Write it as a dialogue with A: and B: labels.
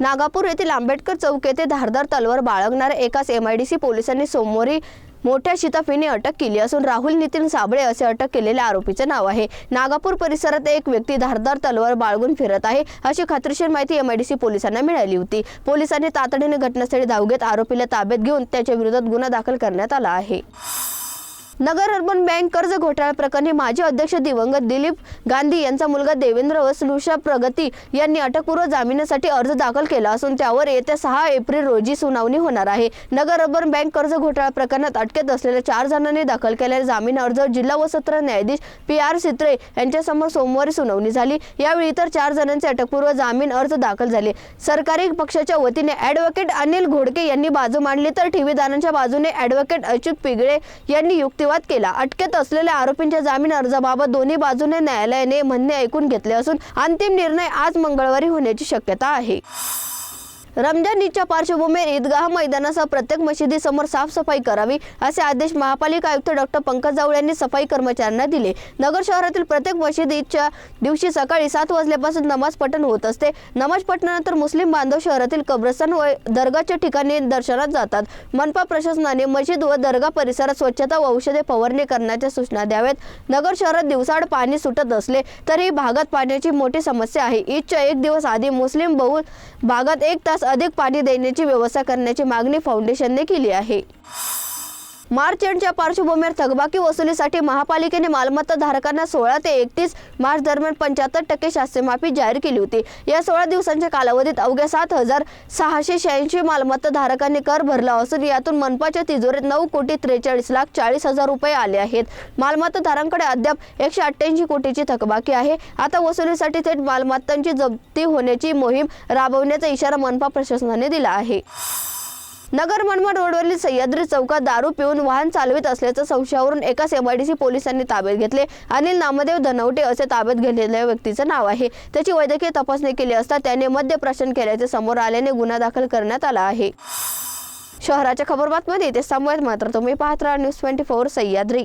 A: नागापूर येथील आंबेडकर चौक येथे धारदार तलवार बाळगणाऱ्या एकाच एम आय डी सी पोलिसांनी सोमवारी मोठ्या शिताफीने अटक केली असून राहुल नितीन साबळे असे अटक केलेल्या आरोपीचे नाव आहे. नागापूर परिसरात एक व्यक्ती धारदार तलवार बाळगून फिरत आहे अशी खात्रीशीर माहिती एमआयडीसी पोलिसांना मिळाली होती. पोलिसांनी तातडीने घटनास्थळी धाव घेत आरोपीला ताब्यात घेऊन त्याच्या विरोधात गुन्हा दाखल करण्यात आला आहे. नगर अर्बन बँक कर्ज घोटाळा प्रकरणी माजी अध्यक्ष दिवंगत दिलीप गांधी यांचा मुलगा देवेंद्र व स्नुषा प्रगती यांनी अटकपूर्व जामिनासाठी अर्ज दाखल केला असून त्यावर येत्या सहा एप्रिल रोजी सुनावणी होणार आहे. नगर अर्बन बँक कर्ज घोटाळा प्रकरणात अटकेत असलेल्या चार जणांनी दाखल केलेले जामीन अर्ज जिल्हा व सत्र न्यायाधीश पी आर सित्रे यांच्यासमोर सोमवारी सुनावणी झाली. यावेळी इतर चार जणांचे अटकपूर्व जामीन अर्ज दाखल झाले. सरकारी पक्षाच्या वतीने ॲडव्होकेट अनिल घोडके यांनी बाजू मांडली. तर ठेवीदारांच्या बाजूने ॲडव्होकेट अच्युत पिगळे यांनी युक्ती युक्तिवाद केला. अटकेत असलेल्या आरोपींच्या जामीन अर्जाबाबत दोन्ही बाजूने न्यायालयाने म्हणणे ऐकून घेतले असून अंतिम निर्णय आज मंगळवारी होण्याची शक्यता आहे. रमजान ईदच्या पार्श्वभूमीवर ईदगाह मैदानासह प्रत्येक मशिदीसमोर साफसफाई करावी असे आदेश महापालिका आयुक्त डॉक्टर पंकज जावळे यांनी सफाई कर्मचाऱ्यांना दिले. नगर शहरातील प्रत्येक मशीद ईदच्या दिवशी सकाळी सात वाजल्यापासून नमाज पठण होत असते. नमाज पठणानंतर मुस्लिम बांधव शहरातील कब्रस्तान व दर्गाच्या ठिकाणी दर्शनात जातात. मनपा प्रशासनाने मशीद व दर्गा परिसरात स्वच्छता व औषधे फवारणी करण्याच्या सूचना द्याव्यात. नगर शहरात दिवसाआड पाणी सुटत असले तरी भागात पाण्याची मोठी समस्या आहे. ईदच्या एक दिवस आधी मुस्लिम बहुल भागात एक तास अधिक पाणी देण्याची व्यवस्था करण्याची मागणी फाउंडेशनने केली आहे. मार्च एंडच्या पार्श्वभूमीवर थकबाकी वसुलीसाठी महापालिकेने मालमत्ता धारकांना सोळा ते एकतीस मार्च दरम्यान पंच्याहत्तर टक्के शास्त्रीय माफी जाहीर केली होती. या सोळा दिवसांच्या कालावधीत अवघ्या सात हजार सहाशे शहाऐंशी मालमत्ता धारकांनी कर भरला असून यातून मनपाच्या तिजोरीत नऊ कोटी त्रेचाळीस लाख चाळीस हजार रुपये आले आहेत. मालमत्ता धारकांकडे अद्याप एकशे अठ्ठ्याऐंशी कोटीची थकबाकी आहे. आता वसुलीसाठी थेट मालमत्तांची जप्ती होण्याची मोहीम राबवण्याचा इशारा मनपा प्रशासनाने दिला आहे. नगर मनमाड रोडवरील सह्याद्री चौकात दारू पिऊन वाहन चालवित असल्याच्या संशयावरून एकाच एमआयडीसी पोलिसांनी ताब्यात घेतले. अनिल नामदेव धनवटे असे ताब्यात घेतलेल्या व्यक्तीचं नाव आहे. त्याची वैद्यकीय तपासणी केली असता त्याने मद्यप्राशन केल्याचे समोर आल्याने गुन्हा दाखल करण्यात आला आहे. शहराच्या खबरबातमध्ये ते समोर मात्र तुम्ही पाहत राहा. News twenty four Sahyadri.